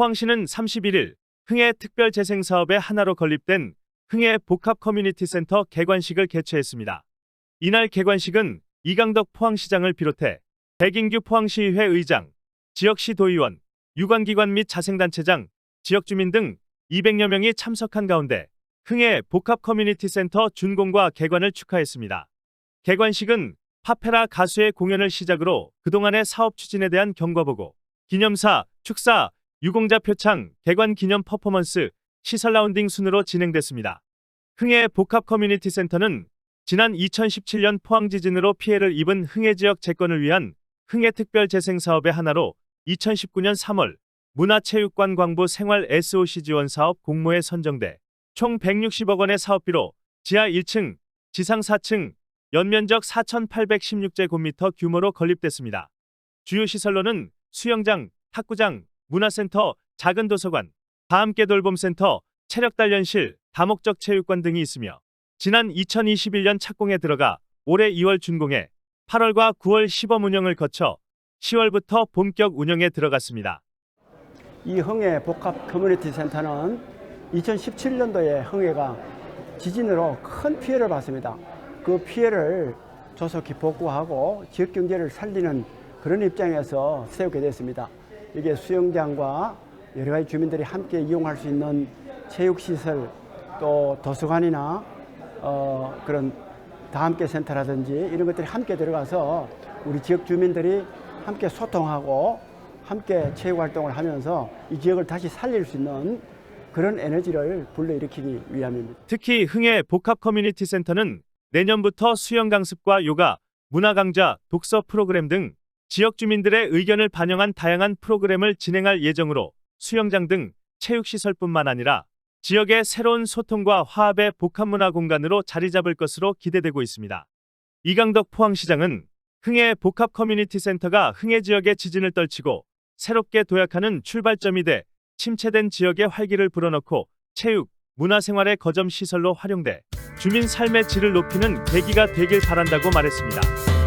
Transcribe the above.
포항시는 31일 흥해 특별재생사업의 하나로 건립된 흥해 복합 커뮤니티 센터 개관식을 개최했습니다. 이날 개관식은 이강덕 포항시장을 비롯해 백인규 포항시의회 의장, 지역시 도의원, 유관기관 및 자생단체장, 지역주민 등 200여 명이 참석한 가운데 흥해 복합 커뮤니티 센터 준공과 개관을 축하했습니다. 개관식은 파페라 가수의 공연을 시작으로 그동안의 사업 추진에 대한 경과보고, 기념사, 축사, 유공자 표창, 개관 기념 퍼포먼스, 시설 라운딩 순으로 진행됐습니다. 흥해 복합 커뮤니티 센터는 지난 2017년 포항 지진으로 피해를 입은 흥해 지역 재건을 위한 흥해 특별 재생 사업의 하나로 2019년 3월 문화체육관광부 생활 SOC 지원 사업 공모에 선정돼 총 160억 원의 사업비로 지하 1층, 지상 4층, 연면적 4,816제곱미터 규모로 건립됐습니다. 주요 시설로는 수영장, 탁구장, 문화센터, 작은 도서관, 다함께 돌봄센터, 체력단련실, 다목적 체육관 등이 있으며 지난 2021년 착공에 들어가 올해 2월 준공해 8월과 9월 시범 운영을 거쳐 10월부터 본격 운영에 들어갔습니다. 이 흥해 복합 커뮤니티 센터는 2017년도에 흥해가 지진으로 큰 피해를 봤습니다. 그 피해를 조속히 복구하고 지역 경제를 살리는 그런 입장에서 세우게 됐습니다. 이게 수영장과 여러 가지 주민들이 함께 이용할 수 있는 체육시설 또 도서관이나 어, 그런 다함께 센터라든지 이런 것들이 함께 들어가서 우리 지역 주민들이 함께 소통하고 함께 체육 활동을 하면서 이 지역을 다시 살릴 수 있는 그런 에너지를 불러일으키기 위함입니다. 특히 흥해 복합 커뮤니티 센터는 내년부터 수영 강습과 요가, 문화 강좌, 독서 프로그램 등 지역 주민들의 의견을 반영한 다양한 프로그램을 진행할 예정으로 수영장 등 체육 시설뿐만 아니라 지역의 새로운 소통과 화합의 복합 문화 공간으로 자리 잡을 것으로 기대되고 있습니다. 이강덕 포항시장은 흥해 복합 커뮤니티 센터가 흥해 지역의 지진을 떨치고 새롭게 도약하는 출발점이 돼 침체된 지역의 활기를 불어넣고 체육, 문화생활의 거점 시설로 활용돼 주민 삶의 질을 높이는 계기가 되길 바란다고 말했습니다.